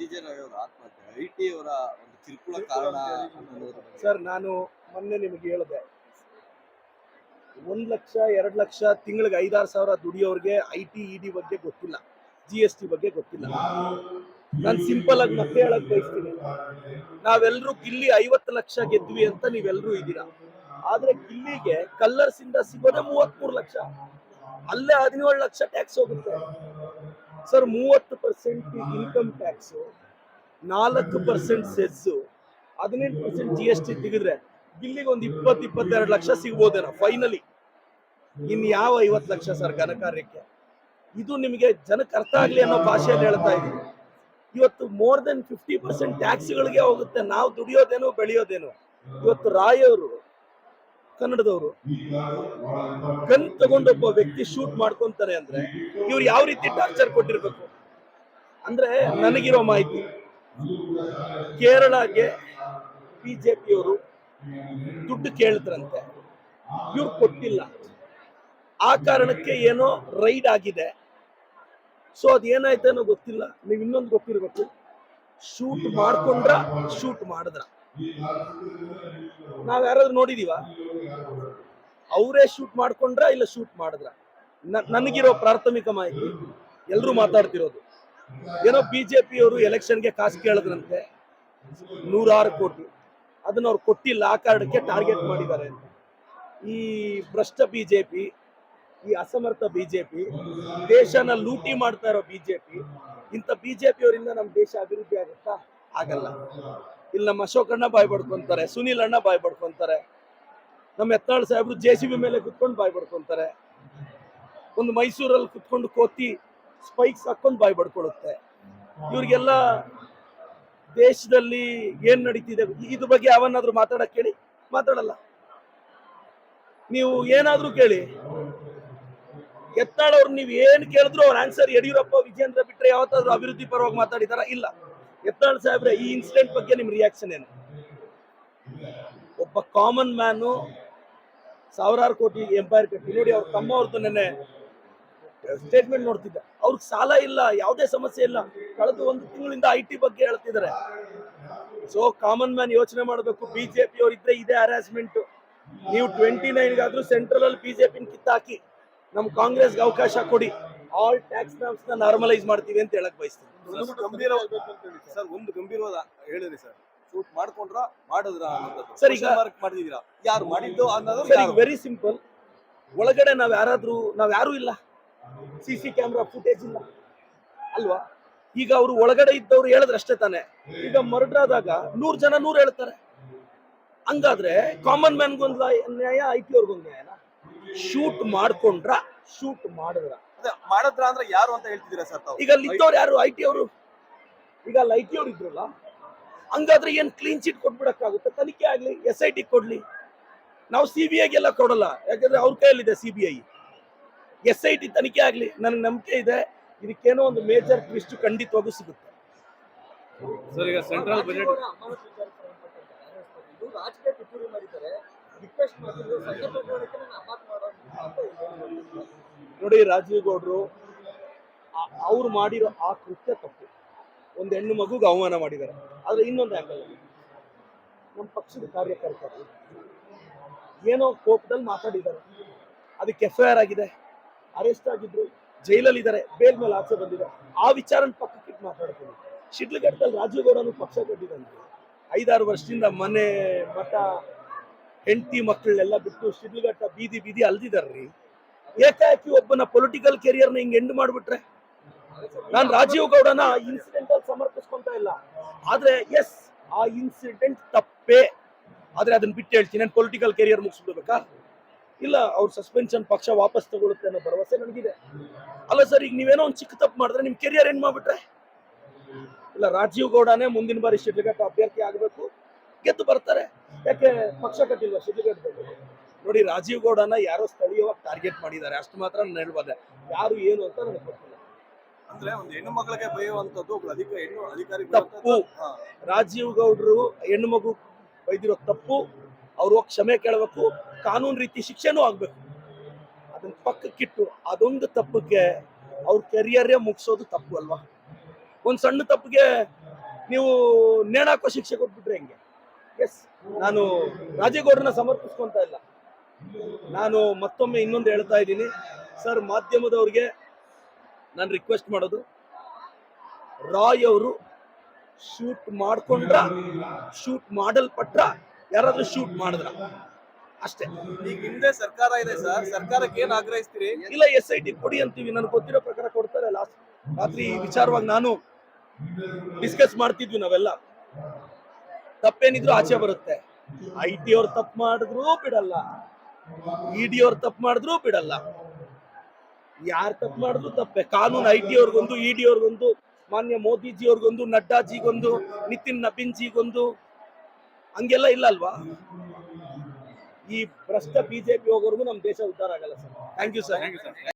C J Ravi ಅವರ ಆತ್ಮಹತ್ಯೆ I T ಅವರ ಒಂದು ಕಿರುಕುಳ ಕಾರಣ ಅನ್ನೋದ್ರ ಬಗ್ಗೆ. ಸರ್ ನಾನು ಮೊನ್ನೆ ನಿಮಗೆ ಹೇಳಿದೆ. ಒಂದ್ ಲಕ್ಷ ಎರಡ್ ಲಕ್ಷ ತಿಂಗಳಿಗೆ ಐದಾರು ಸಾವಿರ ದುಡಿಯೋರ್ಗೆ ಐ ಟಿ ಇ ಡಿ ಬಗ್ಗೆ ಗೊತ್ತಿಲ್ಲ. ಜಿ ಎಸ್ ಟಿ ಬಗ್ಗೆ ಗೊತ್ತಿಲ್ಲ. ನಾನು ಸಿಂಪಲ್ ಆಗಿ ಮತ್ತೆ ಹೇಳಕ್ ಬಯಸ್ತೀನಿ. ನಾವೆಲ್ಲರೂ ಗಿಲ್ಲಿ ಐವತ್ತು ಲಕ್ಷ ಗೆದ್ವಿ ಅಂತ ನೀವೆಲ್ಲರೂ ಇದ್ದೀರಾ? ಆದ್ರೆ ಗಿಲ್ಲಿಗೆ ಕಲ್ಲರ್ಸ್ ಇಂದ ಸಿಗೋದೇ ಮೂವತ್ಮೂರು ಲಕ್ಷ. ಅಲ್ಲೇ ಹದಿನೇಳು ಲಕ್ಷ ಟ್ಯಾಕ್ಸ್ ಹೋಗುತ್ತೆ. ಸರ್ ಮೂವತ್ತು ಪರ್ಸೆಂಟ್ ಇನ್ಕಮ್ ಟ್ಯಾಕ್ಸ್ ನಾಲ್ಕು ಪರ್ಸೆಂಟ್ ಸೆಸ್ಸು ಹದಿನೆಂಟು ಪರ್ಸೆಂಟ್ ಜಿ ಎಸ್ ಟಿ ತೆಗೆದ್ರೆ ಇಲ್ಲಿಗೆ ಒಂದು ಇಪ್ಪತ್ತು, ಇಪ್ಪತ್ತೆರಡು ಲಕ್ಷ ಸಿಗ್ಬೋದೇನೋ ಫೈನಲಿ ಇನ್ ಯಾವ ಐವತ್ತು ಲಕ್ಷ ಸರ್ ಘನಕಾರ್ಯಕ್ಕೆ ಇದು ನಿಮಗೆ ಜನಕ್ಕೆ ಅರ್ಥ ಆಗಲಿ ಅನ್ನೋ ಭಾಷೆಯಲ್ಲಿ ಹೇಳ್ತಾ ಇದ್ದೀನಿ. ಇವತ್ತು ಮೋರ್ ದೆನ್ ಫಿಫ್ಟಿ ಪರ್ಸೆಂಟ್ ಟ್ಯಾಕ್ಸ್ಗಳಿಗೆ ಹೋಗುತ್ತೆ, ನಾವು ದುಡಿಯೋದೇನು, ಬೆಳೆಯೋದೇನು. ಇವತ್ತು ರಾಯವರು, ಕನ್ನಡದವರು ಗನ್ ತಗೊಂಡೊಬ್ಬ ವ್ಯಕ್ತಿ ಶೂಟ್ ಮಾಡ್ಕೊಂತಾರೆ ಅಂದ್ರೆ ಇವ್ರು ಯಾವ ರೀತಿ ಟಾರ್ಚರ್ ಕೊಟ್ಟಿರ್ಬೇಕು? ಅಂದ್ರೆ ನನಗಿರೋ ಮಾಹಿತಿ. ಕೇರಳಗೆ ಬಿಜೆಪಿಯವರು ದುಡ್ಡು ಕೇಳಿದ್ರಂತೆ. ಇವ್ರು ಕೊಟ್ಟಿಲ್ಲ. ಆ ಕಾರಣಕ್ಕೆ ಏನೋ ರೈಡ್ ಆಗಿದೆ. ಸೊ ಅದೇನಾಯ್ತೇನೋ ಗೊತ್ತಿಲ್ಲ. ನೀವು ಇನ್ನೊಂದು ಗೊತ್ತಿರ್ಬೇಕು. ಶೂಟ್ ಮಾಡ್ಕೊಂಡ್ರ ಶೂಟ್ ಮಾಡಿದ್ರ. ನಾವ್ ಯಾರಾದ್ರೂ ನೋಡಿದೀವ? ಅವರೇ ಶೂಟ್ ಮಾಡ್ಕೊಂಡ್ರ ಇಲ್ಲ ಶೂಟ್ ಮಾಡಿದ್ರ? ನನಗಿರೋ ಪ್ರಾಥಮಿಕ ಮಾಹಿತಿ. ಎಲ್ಲರೂ ಮಾತಾಡ್ತಿರೋದು. ಏನೋ ಬಿಜೆಪಿಯವರು ಎಲೆಕ್ಷನ್ಗೆ ಕಾಸು ಕೇಳಿದ್ರಂತೆ. ನೂರಾರು ಕೋಟಿ. ಅದನ್ನ ಅವ್ರು ಕೊಟ್ಟಿಲ್ಲ. ಆ ಕಾರಣಕ್ಕೆ ಟಾರ್ಗೆಟ್ ಮಾಡಿದ್ದಾರೆ ಅಂತ. ಈ ಭ್ರಷ್ಟ ಬಿಜೆಪಿ, ಈ ಅಸಮರ್ಥ ಬಿಜೆಪಿ, ದೇಶನ ಲೂಟಿ ಮಾಡ್ತಾ ಇರೋ ಬಿಜೆಪಿ, ಇಂಥ ಬಿಜೆಪಿ ಅವರಿಂದ ನಮ್ಮ ದೇಶ ಅಭಿವೃದ್ಧಿ ಆಗುತ್ತಾ? ಆಗಲ್ಲ. ಇಲ್ಲಿ ನಮ್ಮ ಅಶೋಕ್ ಅಣ್ಣ ಬಾಯ್ ಪಡ್ಕೊಂತಾರೆ ಸುನೀಲ್ ಅಣ್ಣ ಬಾಯ್ ಪಡ್ಕೊಂತಾರೆ ನಮ್ಮ ಎತ್ತಾಳ್ ಸಾಹೇಬ್ರು ಜೆ ಸಿ ಬಿ ಮೇಲೆ ಕುತ್ಕೊಂಡು ಬಾಯ್ ಪಡ್ಕೊಂತಾರೆ ಒಂದು ಮೈಸೂರಲ್ಲಿ ಕುತ್ಕೊಂಡು ಕೋತಿ ಸ್ಪೈಕ್ಸ್ ಹಾಕೊಂಡು ಬಾಯಿ ಬಡ್ಕೊಳುತ್ತೆ. ಇವ್ರಿಗೆಲ್ಲ ದೇಶದಲ್ಲಿ ಏನ್ ನಡೀತಿದೆ ಇದ್ರ ಬಗ್ಗೆ ಯಾವನ್ನಾದ್ರೂ ಮಾತಾಡಕ್ ಕೇಳಿ? ಮಾತಾಡಲ್ಲ. ನೀವು ಏನಾದ್ರೂ ಕೇಳಿ. ಎತ್ತಾಳವ್ರು ನೀವು ಏನ್ ಕೇಳಿದ್ರು ಅವ್ರ ಆನ್ಸರ್ ಯಡಿಯೂರಪ್ಪ, ವಿಜೇಂದ್ರ ಬಿಟ್ರೆ ಯಾವತ್ತಾದ್ರೂ ಅಭಿವೃದ್ಧಿ ಪರವಾಗಿ ಮಾತಾಡಿದಾರ? ಇಲ್ಲ. ಎತ್ತಾಳ ಸಾಹೇಬ್ರೆ, ಈ ಇನ್ಸಿಡೆಂಟ್ ಬಗ್ಗೆ ನಿಮ್ ರಿಯಾಕ್ಷನ್ ಏನು? ಒಬ್ಬ ಕಾಮನ್ ಮ್ಯಾನು ಸಾವಿರಾರು ಕೋಟಿ ಎಂಪೈರ್ ಕಟ್ಟಿ ನೋಡಿ ಅವ್ರ ತಮ್ಮ ಅವ್ರದ್ದು ನೆನ್ನೆ ಸ್ಟೇಟ್ಮೆಂಟ್ ನೋಡ್ತಿದ್ದೆ. ಅವ್ರಿಗೆ ಸಾಲ ಇಲ್ಲ ಯಾವುದೇ ಸಮಸ್ಯೆ ಇಲ್ಲ. ಕಳೆದ ಒಂದು ತಿಂಗಳಿಂದ ಐ ಟಿ ಬಗ್ಗೆ ಹೇಳ್ತಿದ್ದಾರೆ. ಸೊ ಕಾಮನ್ ಮ್ಯಾನ್ ಯೋಚನೆ ಮಾಡಬೇಕು. ಬಿಜೆಪಿ ಅವ್ರ ಇದ್ರೆ ಇದೇ ಹರಾಸ್ಮೆಂಟ್ ನೀವು ಟ್ವೆಂಟಿ ನೈನ್ಗಾದ್ರೂ ಸೆಂಟ್ರಲ್ ಅಲ್ಲಿ ಬಿಜೆಪಿ ಕಿತ್ತಾಕಿ ನಮ್ ಕಾಂಗ್ರೆಸ್ಗೆ ಅವಕಾಶ ಕೊಡಿ. ಆಲ್ ಟ್ಯಾಕ್ಸ್ನ ನಾರ್ಮಲೈಸ್ ಮಾಡ್ತೀವಿ ಅಂತ ಹೇಳಕ್ ಬಯಸ್ತೀವಿ ಸರ್ ಒಂದು ಗಂಭೀರವಾದ ಹೇಳಿರಿ ಸರ್. ಶೂಟ್ ಮಾಡ್ಕೊಂಡ್ರ ಮಾಡಿದ್ರ ಸರ್, ಈಗ- ಮಾರ್ಕ್ ಮಾಡಿದೀರಾ ಯಾರು ಮಾಡಿದ್ದು ಅನ್ನೋದು ವೆರಿ ಸಿಂಪಲ್ ಒಳಗಡೆ ನಾವ್ ಯಾರಾದ್ರೂ ನಾವ್ ಯಾರು ಇಲ್ಲ. ಸಿ ಸಿ ಕ್ಯಾಮ್ರಾ ಫುಟೇಜ್ ಇಲ್ಲ. ಅಲ್ವಾ? ಈಗ ಅವರು ಒಳಗಡೆ ಇದ್ದವ್ರು ಹೇಳಿದ್ರೆ ಅಷ್ಟೇ ತಾನೆ. ಈಗ ಮರ್ಡರ್ ಆದಾಗ ನೂರ್ ಜನ ನೂರ್ ಹೇಳ್ತಾರೆ. ಹಂಗಾದ್ರೆ ಕಾಮನ್ ಮ್ಯಾನ್ಗೊಂದ್ ನ್ಯಾಯ ಐ ಟಿ ಅವ್ರಿಗೊಂದು ನ್ಯಾಯನ? ಶೂಟ್ ಮಾಡ್ಕೊಂಡ್ರ ಶೂಟ್ ಮಾಡಿದ್ರ. ಅದೇ ಮಾಡಿದ್ರ ಅಂದ್ರೆ ಯಾರು ಅಂತ ಹೇಳ್ತಿದ್ದೀರಾ ಸರ್ ತಾವು? ಈಗ ಅಲ್ಲಿ ಇದ್ದವ್ರು ಯಾರು? ಐ ಟಿ ಅವರು. ಈಗ ಅಲ್ಲಿ ಐ ಟಿ ಅವ್ರು ಇದ್ರಲ್ಲ ಹಂಗಾದ್ರೆ ಏನ್ ಕ್ಲೀನ್ ಚೀಟ್ ಕೊಟ್ಬಿಡಕ್ಕಾಗುತ್ತೆ? ತನಿಖೆ ಆಗ್ಲಿ ಎಸ್ ಐ ಟಿ ಕೊಡ್ಲಿ. ನಾವು ಸಿ ಬಿ ಐಗೆಲ್ಲ ಕೊಡಲ್ಲ. ಯಾಕಂದ್ರೆ ಅವ್ರ ಕೈಯಲ್ಲಿದೆ C B I S I T ತನಿಖೆ ಆಗಲಿ ನನಗೆ ನಂಬಿಕೆ ಇದೆ. ಇದಕ್ಕೇನೋ ಒಂದು ಮೇಜರ್ ಟ್ವಿಸ್ಟ್ ಖಂಡಿತವಾಗೂ ಸಿಗುತ್ತೆ. ಸರ್ ಈಗ ಸೆಂಟ್ರಲ್ ಬಜೆಟ್ ರಾಜಕೀಯ ಪಿತೂರಿ ಮಾಡಿದ್ದಾರೆ. ರಿಕ್ವೆಸ್ಟ್ ಮಾಡಿದ್ರು ಸಣ್ಣ ಪ್ರಮಾಣಕ್ಕೆ ನೋಡಿ ರಾಜೀವ್ ಗೌಡ್ರು ಅವ್ರು ಮಾಡಿರೋ ಆ ಕೃತ್ಯ ತಪ್ಪು. ಒಂದು ಹೆಣ್ಣು ಮಗುಗೆ ಅವಮಾನ ಮಾಡಿದ್ದಾರೆ. ಆದರೆ ಇನ್ನೊಂದು ಆಂಗಲ್ ನಮ್ಮ ಪಕ್ಷದ ಕಾರ್ಯಕರ್ತರು ಏನೋ ಕೋಪದಲ್ಲಿ ಮಾತಾಡಿದ್ದಾರೆ. ಅದಕ್ಕೆ ಎಫ್ ಐ ಆರ್ ಆಗಿದೆ. ಅರೆಸ್ಟ್ ಆಗಿದ್ರು ಜೈಲಲ್ಲಿ ಇದ್ದಾರೆ ಬೇಲ್ ಮೇಲೆ ಆಚೆ ಬಂದಿದೆ. ಆ ವಿಚಾರನ ಪಕ್ಕಕ್ಕಿಟ್ಟು ಮಾತಾಡ್ತೀನಿ. ಶಿಡ್ಲಘಟ್ಟದಲ್ಲಿ ರಾಜೀವ್ ಗೌಡನು ಪಕ್ಷ ಕಟ್ಟಿದಂತೆ ಐದಾರು ವರ್ಷದಿಂದ ಮನೆ, ಮಠ, ಹೆಂಡತಿ ಮಕ್ಕಳನ್ನೆಲ್ಲ ಬಿಟ್ಟು ಶಿಡ್ಲಘಟ್ಟ ಬೀದಿ ಬೀದಿ ಅಲ್ದಿದಾರ್ರಿ. ಏಕಾಏಕಿ ಒಬ್ಬನ ಪೊಲಿಟಿಕಲ್ ಕೆರಿಯರ್ನ ಹಿಂಗೆ ಎಂಡ್ ಮಾಡ್ಬಿಟ್ರೆ? ನಾನು ರಾಜೀವ್ ಗೌಡನ ಇನ್ಸಿಡೆಂಟ್ ಅಲ್ಲಿ ಸಮರ್ಪಿಸ್ಕೊಂತ ಇಲ್ಲ. ಆದ್ರೆ ಎಸ್ ಆ ಇನ್ಸಿಡೆಂಟ್ ತಪ್ಪೇ. ಆದ್ರೆ ಅದನ್ನ ಬಿಟ್ಟು ಹೇಳ್ತೀನಿ. ಪೊಲಿಟಿಕಲ್ ಕೆರಿಯರ್ ಮುಗಿಸ್ಬಿಡ್ಬೇಕಾ? ಇಲ್ಲ ಅವ್ರ ಸಸ್ಪೆನ್ಷನ್ ಪಕ್ಷ ವಾಪಸ್ ತಗೊಳುತ್ತೆ ಅನ್ನೋ ಭರವಸೆ ನನಗಿದೆ. ಅಲ್ಲ ಸರ್ ಈಗ ನೀವೇನೋ ಒಂದು ಚಿಕ್ಕ ತಪ್ಪು ಮಾಡಿದ್ರೆ ನಿಮ್ ಕೆರಿಯರ್ ಎಂಡ್ ಮಾಡ್ಬಿಟ್ರೆ? ಇಲ್ಲ ರಾಜೀವ್ ಗೌಡನೇ ಮುಂದಿನ ಬಾರಿ ಶಿಡ್ಲಘಟ್ಟ ಅಭ್ಯರ್ಥಿ ಆಗಬೇಕು ಗೆದ್ದು ಬರ್ತಾರೆ. ಯಾಕೆ ಪಕ್ಷ ಕಟ್ಟಿಲ್ಲ ಶಿಡ್ಲಘಟ್ಟ ನೋಡಿ ರಾಜೀವ್ ಗೌಡನ ಯಾರೋ ಸ್ಥಳೀಯವಾಗಿ ಟಾರ್ಗೆಟ್ ಮಾಡಿದ್ದಾರೆ. ಅಷ್ಟು ಮಾತ್ರ ನಾನು ಹೇಳ್ಬಾರ್ದೆ ಯಾರು ಏನು ಅಂತ ನನಗೆ ಗೊತ್ತಿಲ್ಲ. ಅಂದ್ರೆ ಒಂದು ಹೆಣ್ಣು ಅಧಿಕ ಅಧಿಕಾರಿ ತಪ್ಪು. ರಾಜೀವ್ ಗೌಡ್ರು ಹೆಣ್ಣು ಮಗು ಬೈದಿರೋ ತಪ್ಪು. ಅವ್ರು ಹೋಗಿ ಕ್ಷಮೆ ಕೇಳಬೇಕು. ಕಾನೂನು ರೀತಿ ಶಿಕ್ಷೆನೂ ಆಗ್ಬೇಕು. ಅದನ್ನ ಪಕ್ಕಕ್ಕಿಟ್ಟು ಅದೊಂದು ತಪ್ಪಕ್ಕೆ ಅವ್ರ ಕೆರಿಯರೇ ಮುಗಿಸೋದು ತಪ್ಪು ಅಲ್ವಾ? ಒಂದು ಸಣ್ಣ ತಪ್ಪಿಗೆ ನೀವು ನೇಣಾಕೋ ಶಿಕ್ಷೆ ಕೊಟ್ಬಿಟ್ರೆ ಹೆಂಗೆ? ಎಸ್ ನಾನು ರಾಜೇಗೌಡರನ್ನ ಸಮರ್ಪಿಸ್ಕೊಂತ ಇಲ್ಲ. ನಾನು ಮತ್ತೊಮ್ಮೆ ಇನ್ನೊಂದು ಹೇಳ್ತಾ ಇದ್ದೀನಿ. ಸರ್ ಮಾಧ್ಯಮದವ್ರಿಗೆ ನಾನು ರಿಕ್ವೆಸ್ಟ್ ಮಾಡೋದು. ರಾಯ್ ಅವರು ಶೂಟ್ ಮಾಡ್ಕೊಂಡ್ರ ಶೂಟ್ ಮಾಡಲ್ಪಟ್ರ ಯಾರಾದ್ರೂ ಶೂಟ್ ಮಾಡಿದ್ರ? ಅಷ್ಟೇ. ಈಗ ಹಿಂದೆ ಸರ್ಕಾರ ಇದೆ ಸರ್, ಸರ್ಕಾರಕ್ಕೆ ಏನ್ ಆಗ್ರಹಿಸ್ತೀರಿ? ಇಲ್ಲ ಎಸ್ ಐ ಟಿ ಕೊಡಿ ಅಂತೀವಿ. ನನ್ಗೆ ಗೊತ್ತಿರೋ ಪ್ರಕಾರ ಕೊಡ್ತಾರೆ. ಲಾಸ್ಟ್ ರಾತ್ರಿ ಈ ವಿಚಾರವಾಗಿ ನಾನು ಡಿಸ್ಕಸ್ ಮಾಡ್ತಿದ್ವಿ ನಾವೆಲ್ಲ. ತಪ್ಪೇನಿದ್ರು ಆಚೆ ಬರುತ್ತೆ. ಐ ಟಿ ಅವ್ರು ತಪ್ಪು ಮಾಡಿದ್ರು ಬಿಡಲ್ಲ. ಇಡಿ ಡಿ ಅವ್ರು ತಪ್ಪು ಮಾಡಿದ್ರು ಬಿಡಲ್ಲ. ಯಾರು ತಪ್ಪು ಮಾಡಿದ್ರು ತಪ್ಪೆ. ಕಾನೂನು ಐ ಟಿ ಅವ್ರಿಗೊಂದು ಇ ಡಿ ಅವ್ರಿಗೊಂದು, ಮಾನ್ಯ ಮೋದಿಜಿ ಅವ್ರಿಗೊಂದು, ನಡ್ಡಾಜಿಗೊಂದು, ನಿತಿನ್ ನಬೀನ್ಜಿಗೊಂದು, ಹಂಗೆಲ್ಲ ಇಲ್ಲ ಅಲ್ವಾ? ಈ ಭ್ರಷ್ಟ ಬಿಜೆಪಿ ಹೋಗೋರ್ಗು ನಮ್ಮ ದೇಶ ಉದ್ಧಾರ ಆಗಲ್ಲ sir. Thank you sir thank you sir